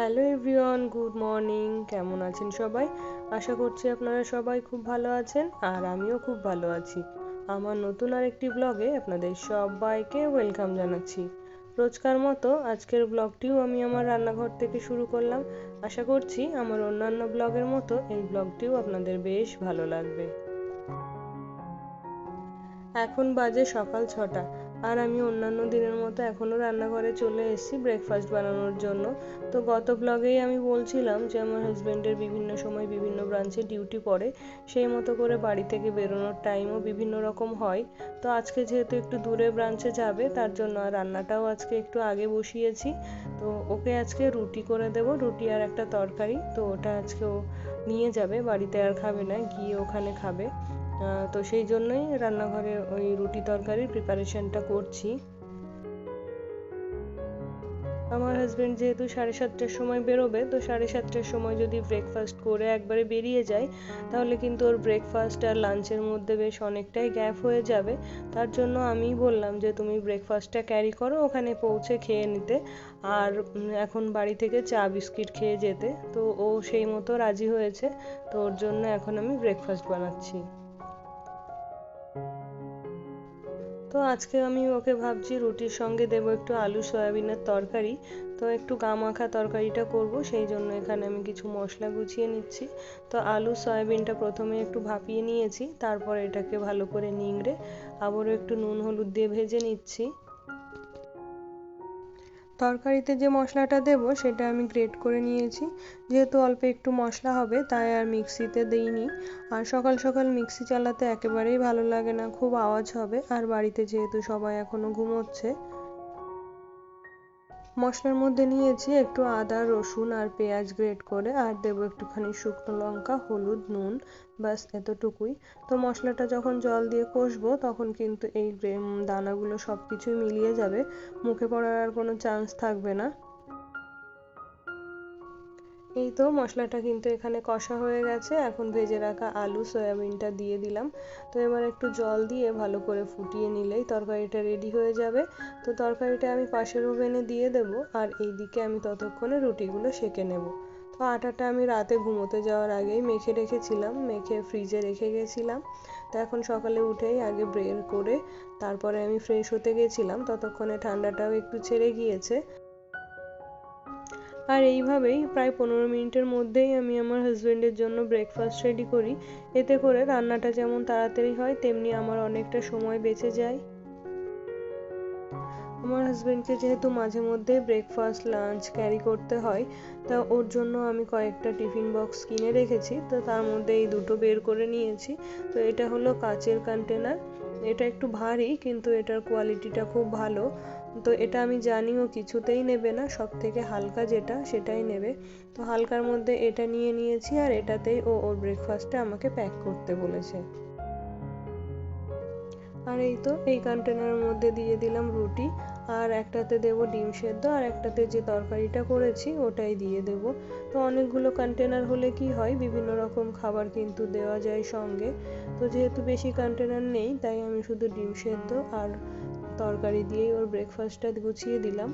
Hello everyone, good morning. কেমন আছেন সবাই? আশা করছি আপনারা সবাই খুব ভালো আছেন আর আমিও খুব ভালো আছি। আমার নতুন আরেকটি ব্লগে আপনাদের সবাইকে ওয়েলকাম জানাচ্ছি। রোজকার মতো আজকের ব্লগটিও আমি আমার রান্নাঘর থেকে শুরু করলাম। আশা করছি আমার অন্যান্য ব্লগের মতো এই ব্লগটিও আপনাদের বেশ ভালো লাগবে। এখন বাজে সকাল ছটা। আর আমি অন্যান্য দিনের মতো এখনও রান্নাঘরে চলে এসেছি ব্রেকফাস্ট বানানোর জন্য। তো গত ব্লগেই আমি বলছিলাম যে, আমার হাজব্যান্ডের বিভিন্ন সময় বিভিন্ন ব্রাঞ্চে ডিউটি পড়ে। সেই মতো করে বাড়ি থেকে বেরোনোর টাইমও বিভিন্ন রকম হয়। তো আজকে যেহেতু একটু দূরে ব্রাঞ্চে যাবে, তার জন্য আর রান্নাটাও আজকে একটু আগে বসিয়েছি। তো ওকে আজকে রুটি করে দেব, রুটি আর একটা তরকারি। তো ওটা আজকে ও নিয়ে যাবে, বাড়িতে আর খাবে না, গিয়ে ওখানে খাবে। তো সেই জন্যই রান্নাঘরে ওই রুটি তরকারির প্রিপারেশনটা করছি। আমার হাজব্যান্ড যেহেতু সাড়ে সাতটার সময় বেরোবে, তো সাড়ে সাতটার সময় যদি ব্রেকফাস্ট করে একবারে বেরিয়ে যায়, তাহলে কিন্তু ওর ব্রেকফাস্ট আর লাঞ্চের মধ্যে বেশ অনেকটাই গ্যাপ হয়ে যাবে। তার জন্য আমি বললাম যে, তুমি ব্রেকফাস্টটা ক্যারি করো ওখানে পৌঁছে খেয়ে নিতে। আর এখন বাড়ি থেকে চা বিস্কিট খেয়ে যেতে। তো ও সেই মতো রাজি হয়েছে। তো ওর জন্য এখন আমি ব্রেকফাস্ট বানাচ্ছি। তো আজকে আমি ওকে ভাবছি রুটির সঙ্গে দেব একটু আলু সয়াবিনের তরকারি। তো একটু গা মাখা তরকারিটা করব, সেই জন্য এখানে আমি কিছু মশলা গুছিয়ে নিচ্ছি। তো আলু সয়াবিনটা প্রথমে একটু ভাপিয়ে নিয়েছি, তারপর এটাকে ভালো করে নিংড়ে আবারও একটু নুন হলুদ দিয়ে ভেজে নিচ্ছি। তরকারিতে যে মশলাটা দেব সেটা আমি গ্রেট করে নিয়েছি। যেহেতু অল্প একটু মশলা হবে, তাই আর মিক্সিতে দিইনি। আর সকাল সকাল মিক্সি চালাতে একেবারেই ভালো লাগে না, খুব আওয়াজ হবে। আর বাড়িতে যেহেতু সবাই এখনও ঘুমোচ্ছে মশলার মধ্যে নিয়েছি একটু আদা, রসুন আর পেঁয়াজ গ্রেট করে, আর দেবো একটুখানি শুকনো লঙ্কা, হলুদ, নুন, ব্যাস এতটুকুই। তো মশলাটা যখন জল দিয়ে কষবো, তখন কিন্তু এই দানাগুলো সব কিছুই মিলিয়ে যাবে। মুখে পড়ার আর কোনো চান্স থাকবে না। এই তো মশলাটা কিন্তু এখানে কষা হয়ে গেছে। এখন ভেজে রাখা আলু, সয়াবিনটা দিয়ে দিলাম। তো এবার একটু জল দিয়ে ভালো করে ফুটিয়ে নিলেই তরকারিটা রেডি হয়ে যাবে। তো তরকারিটা আমি পাশের ওভেনে দিয়ে দেবো আর এই দিকে আমি ততক্ষণে রুটিগুলো সেঁকে নেব। তো আটাটা আমি রাতে ঘুমোতে যাওয়ার আগেই মেখে রেখেছিলাম, মেখে ফ্রিজে রেখে গেছিলাম। তো এখন সকালে উঠেই আগে ব্রের করে তারপরে আমি ফ্রেশ হতে গেছিলাম। ততক্ষণে ঠান্ডাটাও একটু ছেড়ে গিয়েছে। আর এইভাবেই প্রায় পনেরো মিনিটের মধ্যেই আমি আমার হাজব্যান্ডের জন্য ব্রেকফাস্ট রেডি করি। এতে করে রান্নাটা যেমন তাড়াতাড়ি হয়, তেমনি আমার অনেকটা সময় বেঁচে যায়। আমার হাজব্যান্ডকে যেহেতু মাঝে মধ্যে ব্রেকফাস্ট লাঞ্চ ক্যারি করতে হয়, তা ওর জন্য আমি কয়েকটা টিফিন বক্স কিনে রেখেছি। তো তার মধ্যে এই দুটো বের করে নিয়েছি। তো এটা হলো কাচের কন্টেনার এটা একটু ভারী, কিন্তু এটার কোয়ালিটিটা খুব ভালো। তো এটা আমি জানি ও কিছুতেই নেবে না সব থেকে হালকা যেটা সেটাই নেবে। তো হালকার মধ্যে এটা নিয়ে নিয়েছি আর এটাতেই ও ওর ব্রেকফাস্টটা আমাকে প্যাক করতে বলেছে। আর এই তো, এই কন্টেনারের মধ্যে দিয়ে দিলাম রুটি, আর একটাতে দেব ডিম সেদ্ধ, আর একটাতে যে তরকারিটা করেছি ওটাই দিয়ে দেব। তো অনেকগুলো কন্টেনার হলে কি হয়, বিভিন্ন রকম খাবার কিন্তু দেওয়া যায় সঙ্গে। তো যেহেতু বেশি কন্টেনার নেই, তাই আমি শুধু ডিম সেদ্ধ আর তরকারি দিয়েই ওর ব্রেকফাস্টটা গুছিয়ে দিলাম।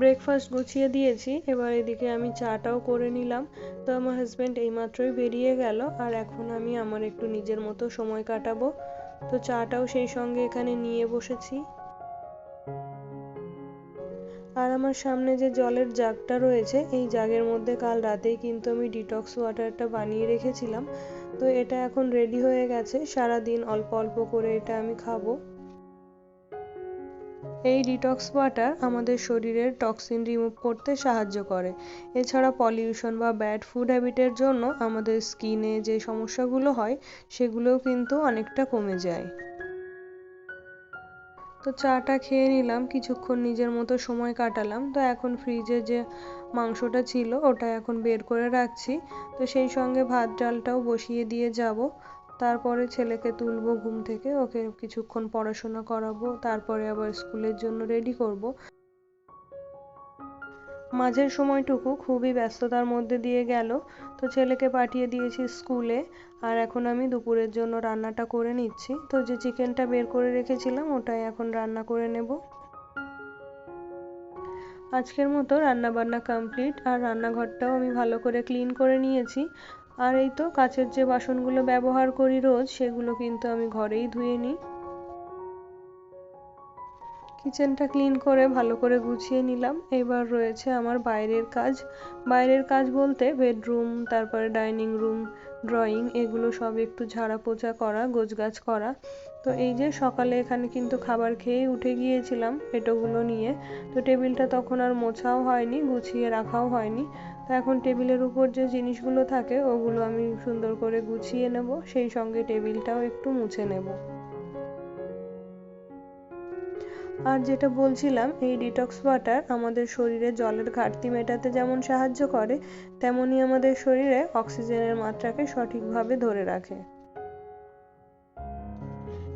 ব্রেকফাস্ট গুছিয়ে দিয়েছি, এবার এদিকে আমি চাটাও করে নিলাম। তো আমার হাজব্যান্ড এইমাত্রই বেরিয়ে গেল, আর এখন আমি আমার একটু নিজের মতো সময় কাটাবো। তো চাটাও সেই সঙ্গে এখানে নিয়ে বসেছি। আর আমার সামনে যে জলের জাগটা রয়েছে, এই জাগের মধ্যে কাল রাতেই কিন্তু আমি ডিটক্স ওয়াটারটা বানিয়ে রেখেছিলাম। তো এটা এখন রেডি হয়ে গেছে সারা দিন অল্প অল্প করে এটা আমি খাব। এই ডিটক্স ওয়াটার আমাদের শরীরের টক্সিন রিমুভ করতে সাহায্য করে। এছাড়া পলিউশন বা ব্যাড ফুড হ্যাবিটের জন্য আমাদের স্কিনে যে সমস্যাগুলো হয়, সেগুলোও কিন্তু অনেকটা কমে যায়। তো চাটা খেয়ে নিলাম, কিছুক্ষণ নিজের মতো সময় কাটালাম। তো এখন ফ্রিজে যে মাংসটা ছিল, ওটা এখন বের করে রাখছি। তো সেই সঙ্গে ভাত ডালটাও বসিয়ে দিয়ে যাব। তারপরে ছেলেকে তুলবো ঘুম থেকে, ওকে কিছুক্ষণ পড়াশোনা করাবো, তারপরে আবার স্কুলের জন্য রেডি করব। মাঝের সময়টুকু খুবই ব্যস্ততার মধ্যে দিয়ে গেল, তো ছেলেকে পাঠিয়ে দিয়েছি স্কুলে, আর এখন আমি দুপুরের জন্য রান্নাটা করে নিচ্ছি। তো যে চিকেনটা বের করে রেখেছিলাম, ওটাই এখন রান্না করে নেব। আজকের মতো রান্নাবান্না কমপ্লিট আর রান্নাঘরটাও আমি ভালো করে ক্লিন করে নিয়েছি। আর এই তো কাচের যে বাসনগুলো ব্যবহার করি রোজ, সেগুলো কিন্তু আমি ঘরেই ধুয়ে নিই। কিচেনটা ক্লিন করে ভালো করে গুছিয়ে নিলাম। এবার রয়েছে আমার বাইরের কাজ। বাইরের কাজ বলতে বেডরুম, তারপরে ডাইনিং রুম ড্রয়িং এগুলো সব একটু ঝাড়া পোছা করা, গোছগাছ করা। তো এই যে সকালে এখানে কিন্তু খাবার খেয়ে উঠে গিয়েছিলাম পেটোগুলো নিয়ে। তো টেবিলটা তখন আর মোছাও হয়নি, গুছিয়ে রাখাও হয়নি। তো এখন টেবিলের উপর যে জিনিসগুলো থাকে, ওগুলো আমি সুন্দর করে গুছিয়ে নেব। সেই সঙ্গে টেবিলটাও একটু মুছে নেব। আর যেটা বলছিলাম, এই ডিটক্স ওয়াটার আমাদের শরীরে জলের ঘাটতি মেটাতে যেমন সাহায্য করে তেমনই আমাদের শরীরে অক্সিজেনের মাত্রাকে সঠিকভাবে ধরে রাখে।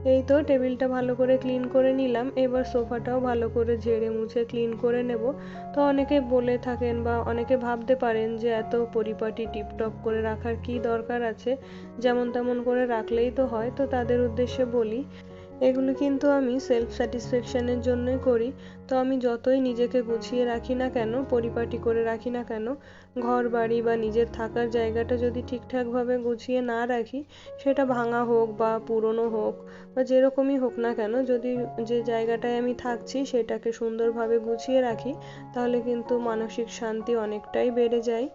এই তো টেবিলটা ভালো করে ক্লিন করে নিলাম। এবার সোফাটাও ভালো করে ঝেড়ে মুছে ক্লিন করে নেব। তো অনেকে বলে থাকেন বা অনেকে ভাবতে পারেন যে এত পরিপাটি টিপটপ করে রাখার কি দরকার আছে? যেমন তেমন করে রাখলেই তো হয়। তো তাদের উদ্দেশ্যে বলি এগুলো কিন্তু আমি সেলফ স্যাটিসফ্যাকশানের জন্যই করি। তো আমি যতই নিজেকে গুছিয়ে রাখি না কেন, পরিপাটি করে রাখি না কেন ঘর বাড়ি বা নিজের থাকার জায়গাটা যদি ঠিকঠাকভাবে গুছিয়ে না রাখি, সেটা ভাঙা হোক বা পুরনো হোক বা যেরকমই হোক না কেন, যদি যে জায়গাটায় আমি থাকছি সেটাকে সুন্দরভাবে গুছিয়ে রাখি, তাহলে কিন্তু মানসিক শান্তি অনেকটাই বেড়ে যায়।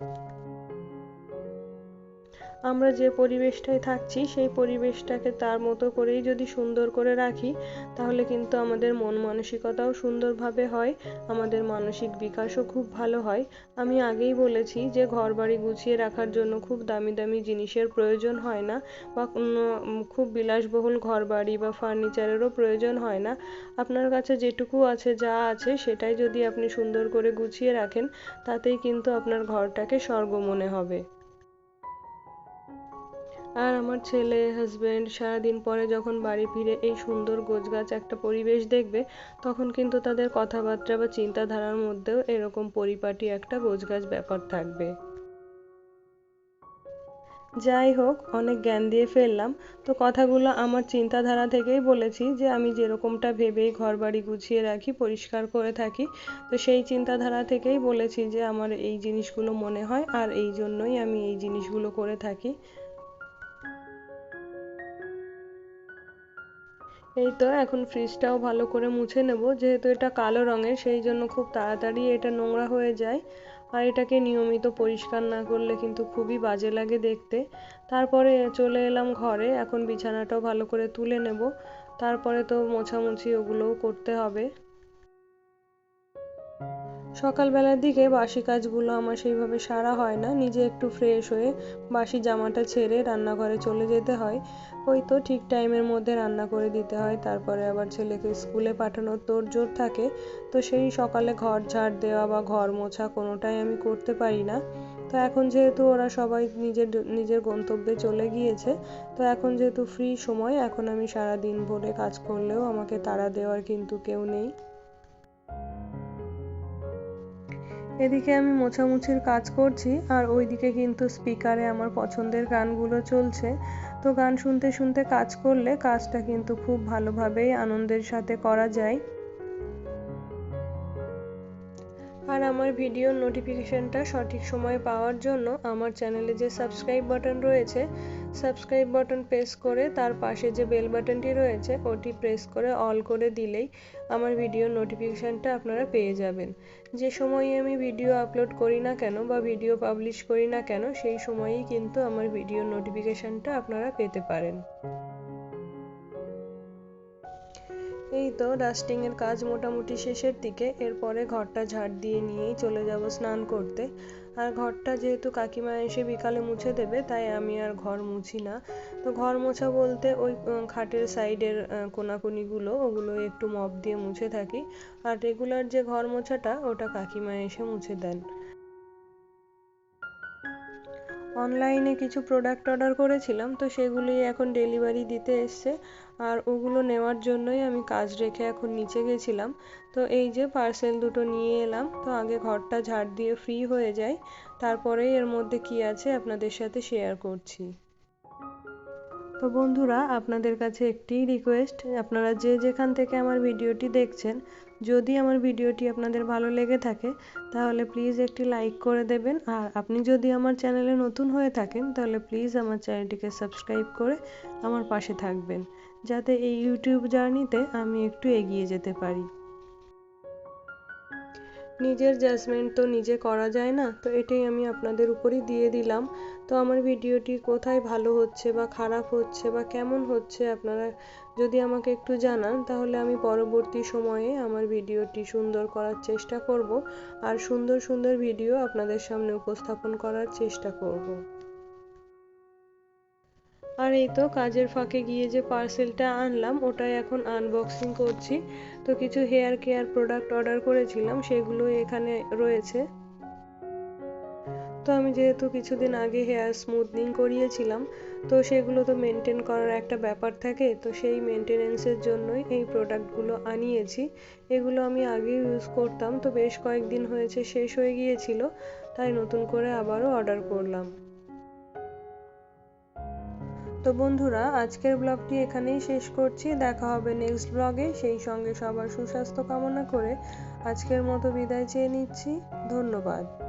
আমরা যে পরিবেশটায় থাকছি, সেই পরিবেশটাকে তার মতো করেই যদি সুন্দর করে রাখি, তাহলে কিন্তু আমাদের মন মানসিকতাও সুন্দরভাবে হয়, আমাদের মানসিক বিকাশও খুব ভালো হয়। আমি আগেই বলেছি যে ঘর বাড়ি গুছিয়ে রাখার জন্য খুব দামি দামি জিনিসের প্রয়োজন হয় না বা খুব বিলাসবহুল ঘর বাড়ি বা ফার্নিচারেরও প্রয়োজন হয় না। আপনার কাছে যেটুকু আছে, যা আছে, সেটাই যদি আপনি সুন্দর করে গুছিয়ে রাখেন, তাতেই কিন্তু আপনার ঘরটাকে স্বর্গ মনে হবে। আর আমার ছেলে হাজব্যান্ড সারাদিন পরে যখন বাড়ি ফিরে এই সুন্দর গোছগাছ একটা পরিবেশ দেখবে, তখন কিন্তু তাদের কথাবার্তা বা চিন্তাধারার মধ্যেও এরকম পরিপাটি একটা গোছগাছ ব্যাপার থাকবে। যাই হোক, অনেক জ্ঞান দিয়ে ফেললাম। তো কথাগুলো আমার চিন্তাধারা থেকেই বলেছি যে, আমি যেরকমটা ভেবেই ঘর বাড়ি গুছিয়ে রাখি, পরিষ্কার করে থাকি, তো সেই চিন্তাধারা থেকেই বলেছি যে, আমার এই জিনিসগুলো মনে হয় আর এই জন্যই আমি এই জিনিসগুলো করে থাকি। এই তো, এখন ফ্রিজটাও ভালো করে মুছে নেব। যেহেতু এটা কালো রঙের, সেই জন্য খুব তাড়াতাড়ি এটা নোংরা হয়ে যায়। আর এটাকে নিয়মিত পরিষ্কার না করলে কিন্তু খুবই বাজে লাগে দেখতে। তারপরে চলে এলাম ঘরে, এখন বিছানাটাও ভালো করে তুলে নেব। তারপরে তো মোছামুছি ওগুলোও করতে হবে। সকালবেলার দিকে বাসি কাজগুলো আমার সেইভাবে সারা হয় না। নিজে একটু ফ্রেশ হয়ে বাসি জামাটা ছেড়ে রান্নাঘরে চলে যেতে হয়। ওই তো ঠিক টাইমের মধ্যে রান্না করে দিতে হয়। তারপরে আবার ছেলেকে স্কুলে পাঠানোর তোড়জোড় থাকে। তো সেই সকালে ঘর ঝাড় দেওয়া বা ঘর মোছা কোনোটাই আমি করতে পারি না। তো এখন যেহেতু ওরা সবাই নিজের নিজের গন্তব্যে চলে গিয়েছে, তো এখন যেহেতু ফ্রি সময়, এখন আমি সারা দিন ভরে কাজ করলেও আমাকে তাড়া দেওয়ার কিন্তু কেউ নেই। এদিকে আমি মোছামুছির কাজ করছি, আর ওইদিকে কিন্তু স্পিকারে আমার পছন্দের গানগুলো চলছে। তো গান শুনতে শুনতে কাজ করলে কাজটা কিন্তু খুব ভালোভাবেই আনন্দের সাথে করা যায়। আর আমার ভিডিওর নোটিফিকেশানটা সঠিক সময়ে পাওয়ার জন্য আমার চ্যানেলে যে সাবস্ক্রাইব বাটন রয়েছে, সাবস্ক্রাইব বাটন প্রেস করে তার পাশে যে বেল বাটনটি রয়েছে, ওটি প্রেস করে অল করে দিলেই আমার ভিডিওর নোটিফিকেশানটা আপনারা পেয়ে যাবেন। যে সময়ে আমি ভিডিও আপলোড করি না কেন বা ভিডিও পাবলিশ করি না কেন, সেই সময়েই কিন্তু আমার ভিডিওর নোটিফিকেশানটা আপনারা পেতে পারেন। এই তো ডাস্টিংয়ের কাজ মোটামুটি শেষের দিকে। এরপরে ঘরটা ঝাড় দিয়ে নিয়েই চলে যাব স্নান করতে। আর ঘরটা যেহেতু কাকিমা এসে বিকালে মুছে দেবে, তাই আমি আর ঘর মুছি না। তো ঘর মোছা বলতে ওই খাটের সাইডের কোনাকুনিগুলো, ওগুলো একটু মপ দিয়ে মুছে থাকি। আর রেগুলার যে ঘর মোছাটা, ওটা কাকিমা এসে মুছে দেন। অনলাইনে কিছু প্রোডাক্ট অর্ডার করেছিলাম, তো সেগুলি এখন ডেলিভারি দিতে এসছে। আর ওগুলো নেওয়ার জন্যই আমি কাজ রেখে এখন নিচে গেছিলাম। তো এই যে পার্সেল দুটো নিয়ে এলাম, তো আগে ঘরটা ঝাড় দিয়ে ফ্রি হয়ে যায়। তারপরেই এর মধ্যে কি আছে আপনাদের সাথে শেয়ার করছি। তো বন্ধুরা, আপনাদের কাছে একটি রিকোয়েস্ট আপনারা যে যেখান থেকে আমার ভিডিওটি দেখছেন যদি আমার ভিডিওটি আপনাদের ভালো লেগে থাকে, তাহলে প্লিজ একটি লাইক করে দেবেন। আর আপনি যদি আমার চ্যানেলে নতুন হয়ে থাকেন, তাহলে প্লিজ আমার চ্যানেলটিকে সাবস্ক্রাইব করে আমার পাশে থাকবেন, যাতে এই ইউটিউব জার্নিতে আমি একটু এগিয়ে যেতে পারি। নিজের জাজমেন্ট তো নিজে করা যায় না, তো এটাই আমি আপনাদের উপরই দিয়ে দিলাম। তো আমার ভিডিওটি কোথায় ভালো হচ্ছে বা খারাপ হচ্ছে বা কেমন হচ্ছে আপনারা যদি আমাকে একটু জানান, তাহলে আমি পরবর্তী সময়ে আমার ভিডিওটি সুন্দর করার চেষ্টা করব, আর সুন্দর সুন্দর ভিডিও আপনাদের সামনে উপস্থাপন করার চেষ্টা করব। আর এই তো কাজের ফাঁকে গিয়ে যে পার্সেলটা আনলাম, ওটাই এখন আনবক্সিং করছি। তো কিছু হেয়ার কেয়ার প্রোডাক্ট অর্ডার করেছিলাম, সেগুলো এখানে রয়েছে। তো আমি যেহেতু কিছুদিন আগে হেয়ার স্মুথনিং করিয়েছিলাম, তো সেগুলো তো মেনটেন করার একটা ব্যাপার থাকে, তো সেই মেনটেনেন্সের জন্যই এই প্রোডাক্টগুলো আনিয়েছি। এগুলো আমি আগে ইউজ করতাম, তো বেশ কয়েকদিন হয়েছে, শেষ হয়ে গিয়েছিল, তাই নতুন করে আবারও অর্ডার করলাম। তো বন্ধুরা, আজকের ব্লগটি এখানেই শেষ করছি। দেখা হবে নেক্সট ব্লগে সেই সঙ্গে সবার সুস্বাস্থ্য কামনা করে আজকের মতো বিদায় চেয়ে নিচ্ছি। ধন্যবাদ।